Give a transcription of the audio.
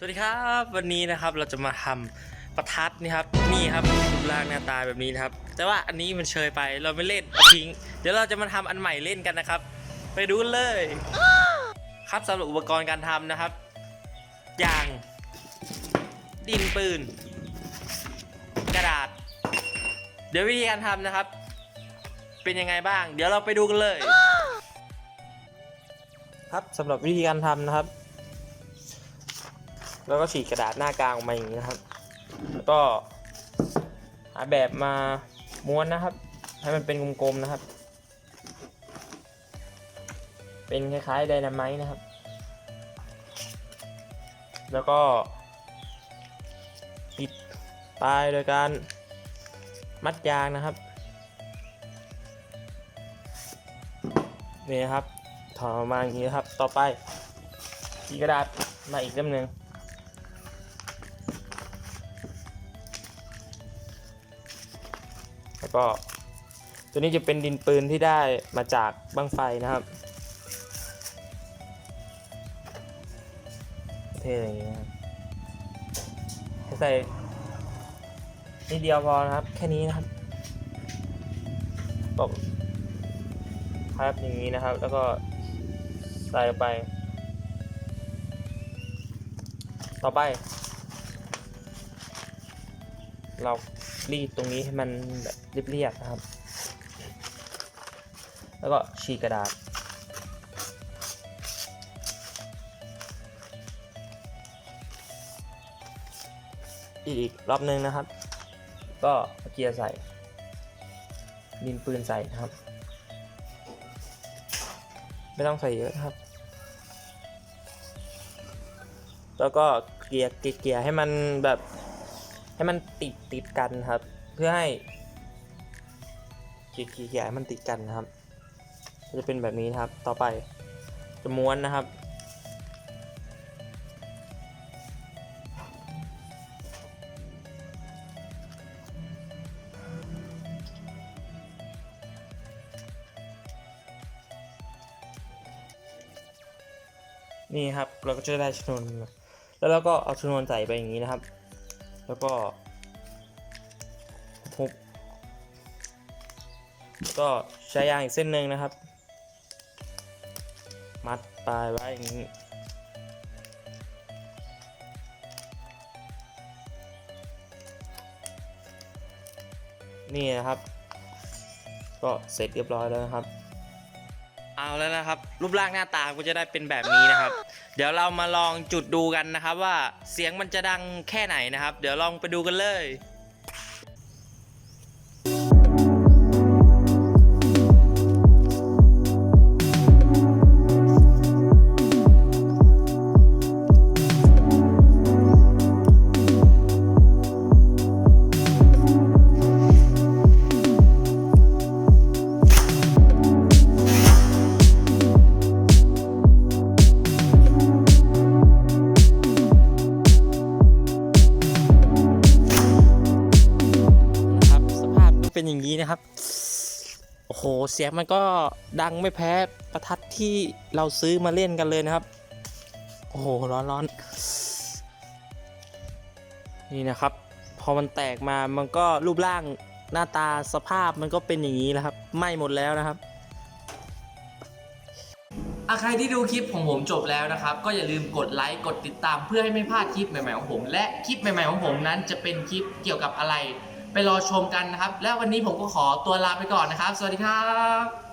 สวัสดีครับวันนี้นะครับเราจะมาทำประทัดนี่ครับนี่ครับรูปร่างหน้าตาแบบนี้นะครับ แต่ว่าอันนี้มันเชยไปเราไม่เล่นเอาทิ้ง เดี๋ยวเราจะมาทำอันใหม่เล่นกันนะครับ ไปดูเลย ครับสำหรับอุปกรณ์การทำนะครับยาง ดินปืน กระดาษ เดี๋ยววิธีการทำนะครับ เป็นยังไงบ้าง เดี๋ยวเราไปดูกันเลย ครับสำหรับวิธีการทำนะครับ แล้วก็ฉีกกระดาษหน้ากลางออกมาอย่างนี้นะครับ แล้วก็หาแบบมาม้วนนะครับ ให้มันเป็นกลมๆนะครับ เป็นคล้ายๆไดนาไมต์นะครับ แล้วก็ปิดปลายโดยการมัดยางนะครับนี่ครับถอดออกมาอย่างนี้ครับ ต่อไปฉีกระดาษมาอีกเล่มหนึ่ง แล้วก็ ตัวนี้จะเป็นดินปืนที่ได้มาจากบังไฟนะครับเท่อย่างนี้นะใส่นิดเดียวพอนะครับ แค่นี้นะครับตบครับอย่างนี้นะครับ แล้วก็ใส่ไป ต่อไป เรารีดตรงนี้ให้มันแบบเรียบๆนะครับ แล้วก็ฉีกกระดาษ อีกรอบนึงนะครับ ก็เกียร์ใส่ ดินปืนใส่นะครับ ไม่ต้องใส่เยอะนะครับ แล้วก็เกลี่ยเกลียเกลี่ยให้มันแบบ ให้มันติดติดกันครับ เพื่อให้เกี่ยเกี่ยเกี่ยให้มันติดกันนะครับ จะเป็นแบบนี้นะครับ ต่อไปจะม้วนนะครับ นี่ครับเราก็จะได้ชนวนแล้วเราก็เอาชนวนใส่ไปอย่างนี้นะครับ แล้วก็ทุบก็ใช้ยางอีกเส้นหนึ่งนะครับ มัดปลายไว้อย่างนี้นี่นะครับ ก็เสร็จเรียบร้อยแล้วนะครับ เอาแล้วนะครับ รูปร่างหน้าตาก็จะได้เป็นแบบนี้นะครับ เดี๋ยวเรามาลองจุดดูกันนะครับ ว่าเสียงมันจะดังแค่ไหนนะครับ เดี๋ยวลองไปดูกันเลย เป็นอย่างนี้นะครับ โอ้โห เสียงมันก็ดังไม่แพ้ประทัดที่เราซื้อมาเล่นกันเลยนะครับ โอ้โห ร้อนร้อนนี่นะครับ พอมันแตกมา มันก็รูปร่างหน้าตาสภาพมันก็เป็นอย่างนี้แล้วครับ ไหม้หมดแล้วนะครับอะใครที่ดูคลิปของผมจบแล้วนะครับ ก็อย่าลืมกดไลค์กดติดตามเพื่อให้ไม่พลาดคลิปใหม่ๆของผม และคลิปใหม่ๆของผมนั้นจะเป็นคลิปเกี่ยวกับอะไร ไปรอชมกันนะครับ และวันนี้ผมก็ขอตัวลาไปก่อนนะครับ สวัสดีครับ